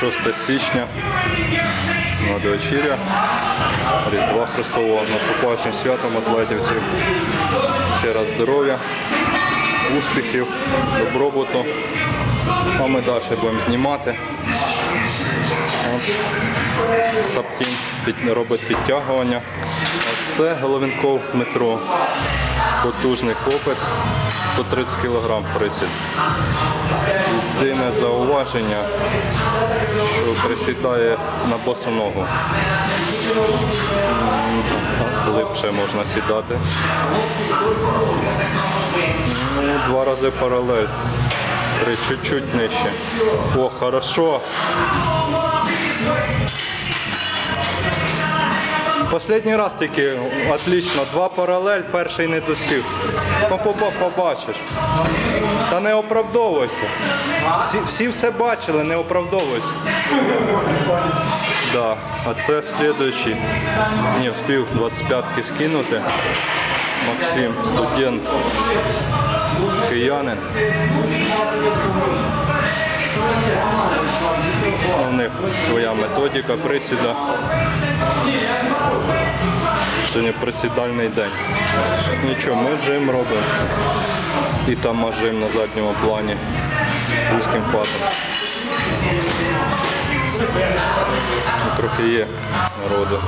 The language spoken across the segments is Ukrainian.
6 січня. Надвечіря. Різдва Христового. З наступаючим святом атлетівців. Ще раз здоров'я, успіхів, добробуту. А ми далі будемо знімати. От. Саптін робить підтягування. Це Головінков Дмитро. Потужний хлопець, 130 кг присід. Єдине зауваження, що присідає на босу ногу. Глибше можна сідати. Ну, два рази паралель. Три чуть-чуть нижче. О, хорошо. Последній раз тільки отлично, два паралель, перший не досів. Ну поба- побачиш. Та не оправдовуйся. Всі, всі все бачили, не оправдовуйся. Да. А це слідуючий. Не встиг 25-ки скинути. Максим, студент, киянин. У них своя методика присіда. Сьогодні присідальний день. Нічого, ми жим робимо. І там жим на задньому плані. Вузьким фатом. Ну, Трохи є народу.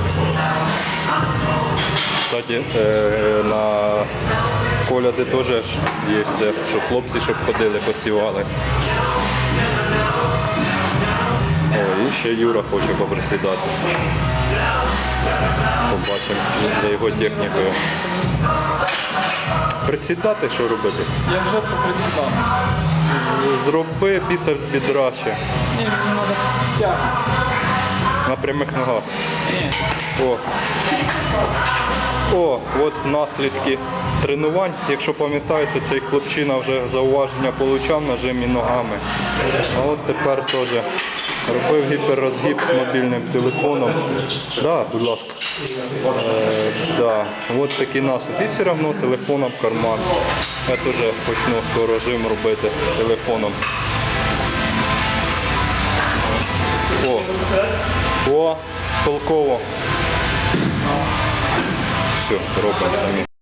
Кстати, е, на коляди теж є це, що хлопці, щоб ходили, посівали. О, і ще Юра хоче поприсідати. Побачимо за його технікою. Присідати, що робити? Я вже поприсідав. Зроби біцепс бідра ще Ні, мені треба тягнути. На прямих ногах. О. О, от наслідки тренувань. Якщо пам'ятаєте, цей хлопчина вже зауваження отримав на жимі ногами. А от тепер теж робив гіперрозгіб з мобільним телефоном. Да, будь ласка. Е, да. От такий наслід. І все одно телефоном в карман. Я теж почну скоро жим робити телефоном. О, о, толково. Все, робимо самі.